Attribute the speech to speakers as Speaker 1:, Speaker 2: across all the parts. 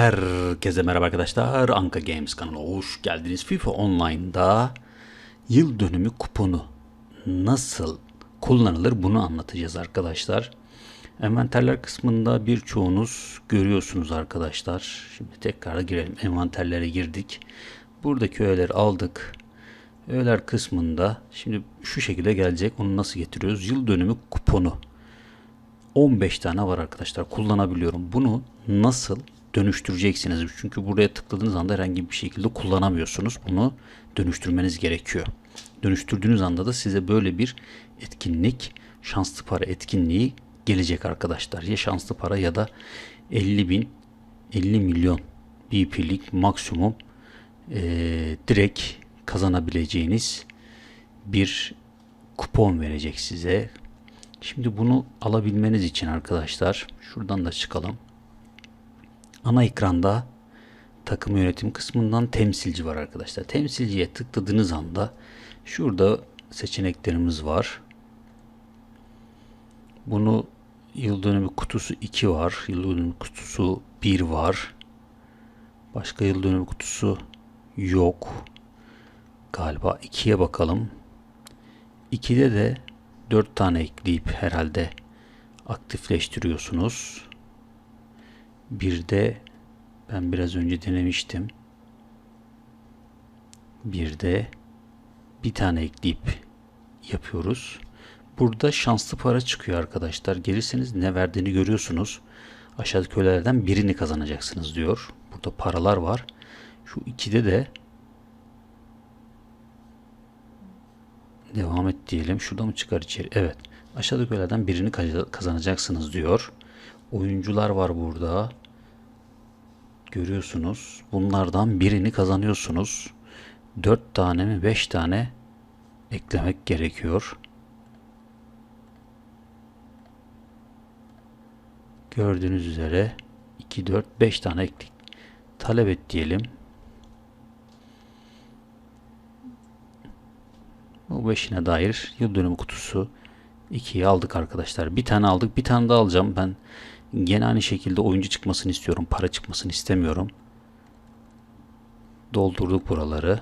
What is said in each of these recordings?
Speaker 1: Herkese merhaba arkadaşlar. Anka Games kanalına hoş geldiniz. FIFA Online'da yıl dönümü kuponu nasıl kullanılır bunu anlatacağız arkadaşlar. Envanterler kısmında birçoğunuz görüyorsunuz arkadaşlar. Şimdi tekrar girelim. Envanterlere girdik. Buradaki öğeleri aldık. Öğeler kısmında şimdi şu şekilde gelecek. Onu nasıl getiriyoruz? Yıl dönümü kuponu. 15 tane var arkadaşlar. Kullanabiliyorum. Bunu nasıl dönüştüreceksiniz. Çünkü buraya tıkladığınız anda herhangi bir şekilde kullanamıyorsunuz. Bunu dönüştürmeniz gerekiyor. Dönüştürdüğünüz anda da size böyle bir etkinlik, şanslı para etkinliği gelecek arkadaşlar. Ya şanslı para ya da 50 bin, 50 milyon BP'lik maksimum e, direkt kazanabileceğiniz bir kupon verecek size. Şimdi bunu alabilmeniz için arkadaşlar şuradan da çıkalım ana ekranda takım yönetim kısmından temsilci var arkadaşlar. Temsilciye tıkladığınız anda şurada seçeneklerimiz var. Bunu yıl dönümü kutusu 2 var. Yıl dönümü kutusu 1 var. Başka yıl dönümü kutusu yok. Galiba 2'ye bakalım. 2'de de 4 tane ekleyip herhalde aktifleştiriyorsunuz. Bir de ben biraz önce denemiştim. Bir de bir tane ekleyip yapıyoruz. Burada şanslı para çıkıyor arkadaşlar. Gelirseniz ne verdiğini görüyorsunuz. Aşağıdaki kölelerden birini kazanacaksınız diyor. Burada paralar var. Şu ikide de devam et diyelim. Şurada mı çıkar içeri? Evet. Aşağıdaki öğelerden birini kazanacaksınız diyor. Oyuncular var burada görüyorsunuz. Bunlardan birini kazanıyorsunuz. 4 tane mi 5 tane eklemek gerekiyor. Gördüğünüz üzere 2, 4, 5 tane ekledik. Talep et diyelim. Bu 5'ine dair yıl dönümü kutusu 2'yi aldık arkadaşlar. Bir tane aldık. Bir tane daha alacağım. Ben Gene aynı şekilde oyuncu çıkmasını istiyorum. Para çıkmasını istemiyorum. Doldurduk buraları.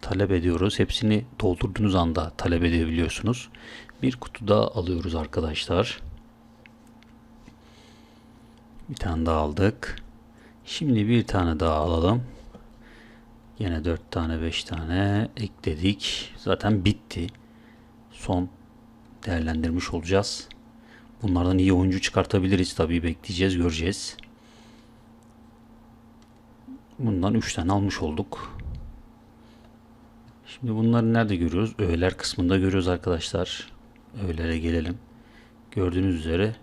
Speaker 1: Talep ediyoruz. Hepsini doldurduğunuz anda talep edebiliyorsunuz. Bir kutu daha alıyoruz arkadaşlar. Bir tane daha aldık. Şimdi bir tane daha alalım. Yine 4 tane 5 tane ekledik. Zaten bitti. Son değerlendirmiş olacağız. Bunlardan iyi oyuncu çıkartabiliriz tabii bekleyeceğiz göreceğiz. Bundan 3 tane almış olduk. Şimdi bunları nerede görüyoruz? Öğeler kısmında görüyoruz arkadaşlar. Öğelere gelelim. Gördüğünüz üzere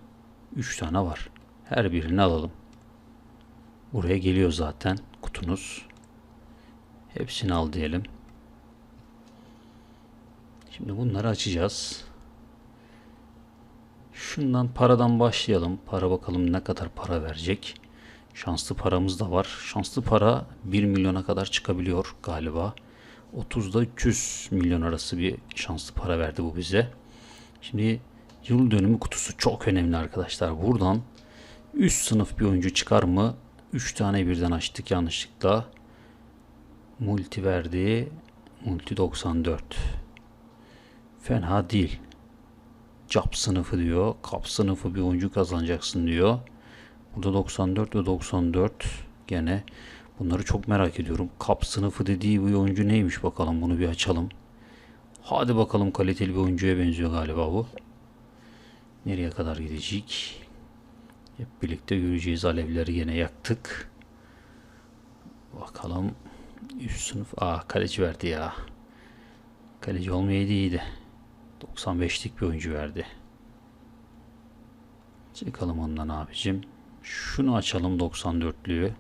Speaker 1: 3 tane var. Her birini alalım. Buraya geliyor zaten kutunuz. Hepsini al diyelim. Şimdi bunları açacağız. Şundan paradan başlayalım. Para bakalım ne kadar para verecek. Şanslı paramız da var. Şanslı para 1 milyona kadar çıkabiliyor galiba. 30'da 300 milyon arası bir şanslı para verdi bu bize. Şimdi yıl dönümü kutusu çok önemli arkadaşlar. Buradan üst sınıf bir oyuncu çıkar mı? 3 tane birden açtık yanlışlıkla. Multi verdi. Multi 94. Fena değil cap sınıfı diyor. Kap sınıfı bir oyuncu kazanacaksın diyor. Burada 94 ve 94 gene bunları çok merak ediyorum. Kap sınıfı dediği bu oyuncu neymiş bakalım bunu bir açalım. Hadi bakalım kaliteli bir oyuncuya benziyor galiba bu. Nereye kadar gidecek? Hep birlikte göreceğiz. Alevleri yine yaktık. Bakalım. Üst sınıf. Aa kaleci verdi ya. Kaleci olmayaydı iyiydi. 95'lik bir oyuncu verdi. Çıkalım ondan abicim. Şunu açalım 94'lüyü.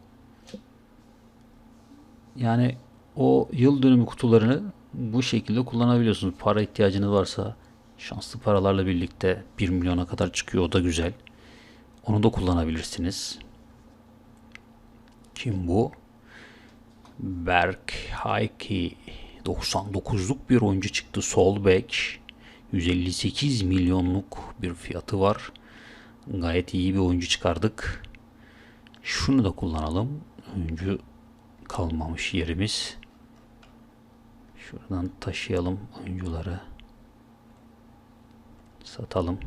Speaker 1: Yani o yıl dönümü kutularını bu şekilde kullanabiliyorsunuz. Para ihtiyacınız varsa şanslı paralarla birlikte 1 milyona kadar çıkıyor. O da güzel. Onu da kullanabilirsiniz. Kim bu? Berk Hayki. 99'luk bir oyuncu çıktı. Sol bek. 158 milyonluk bir fiyatı var. Gayet iyi bir oyuncu çıkardık. Şunu da kullanalım. Oyuncu kalmamış yerimiz. Şuradan taşıyalım oyuncuları. Satalım.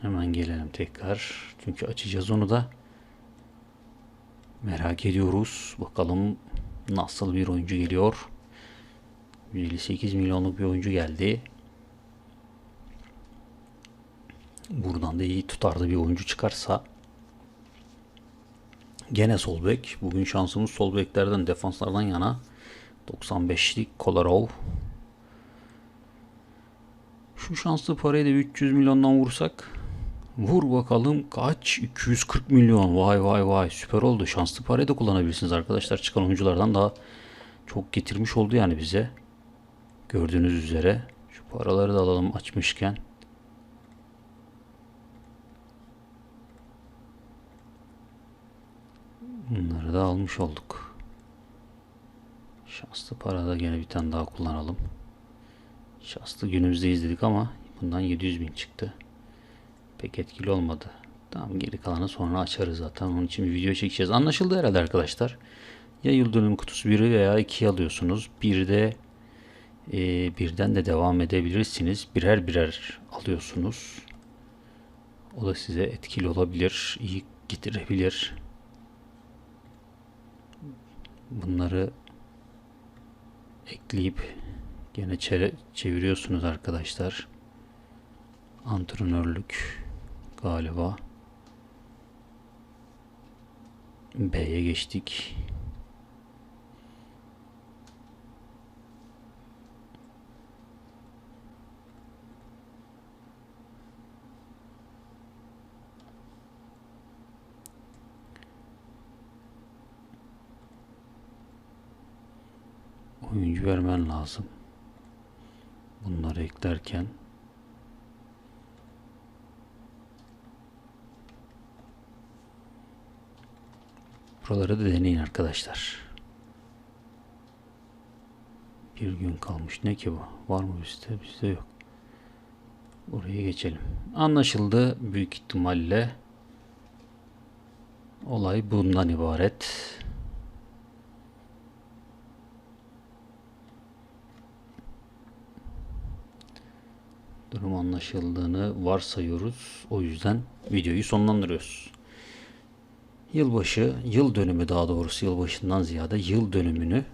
Speaker 1: Hemen gelelim tekrar. Çünkü açacağız onu da. Merak ediyoruz. Bakalım nasıl bir oyuncu geliyor. 158 milyonluk bir oyuncu geldi. Buradan da iyi tutarlı bir oyuncu çıkarsa gene sol bek. Bugün şansımız sol beklerden, defanslardan yana. 95'lik Kolarov. Şu şanslı parayı da 300 milyondan vursak Vur bakalım kaç? 240 milyon. Vay vay vay. Süper oldu. Şanslı parayı da kullanabilirsiniz arkadaşlar. Çıkan oyunculardan daha çok getirmiş oldu yani bize. Gördüğünüz üzere. Şu paraları da alalım açmışken. Bunları da almış olduk. Şanslı parada gene bir tane daha kullanalım. Şanslı günümüzde izledik ama bundan 700 bin çıktı pek etkili olmadı. Tamam geri kalanı sonra açarız zaten. Onun için bir video çekeceğiz. Anlaşıldı herhalde arkadaşlar. Ya yıldönüm kutusu 1'i veya 2'yi alıyorsunuz. Bir de e, birden de devam edebilirsiniz. Birer birer alıyorsunuz. O da size etkili olabilir. iyi getirebilir. Bunları ekleyip gene çeviriyorsunuz arkadaşlar. Antrenörlük galiba. B'ye geçtik. Oyuncu vermen lazım. Bunları eklerken Buraları da deneyin arkadaşlar. Bir gün kalmış. Ne ki bu? Var mı bizde? Bizde yok. Oraya geçelim. Anlaşıldı büyük ihtimalle. Olay bundan ibaret. Durum anlaşıldığını varsayıyoruz. O yüzden videoyu sonlandırıyoruz yılbaşı, yıl dönümü daha doğrusu yılbaşından ziyade yıl dönümünü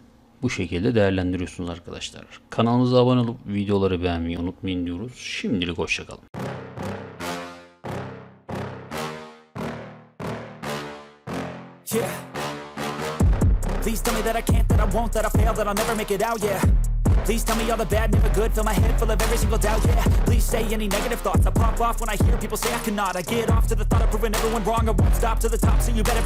Speaker 1: bu şekilde değerlendiriyorsunuz arkadaşlar. Kanalımıza abone olup videoları beğenmeyi unutmayın diyoruz. Şimdilik hoşçakalın. Yeah. Please tell me that I can't, that I won't, that I fail, that I'll never make it out, yeah. Please tell me all the bad, never good Fill my head full of every single doubt, yeah Please say any negative thoughts I pop off when I hear people say I cannot I get off to the thought of proving everyone wrong I won't stop to the top, so you better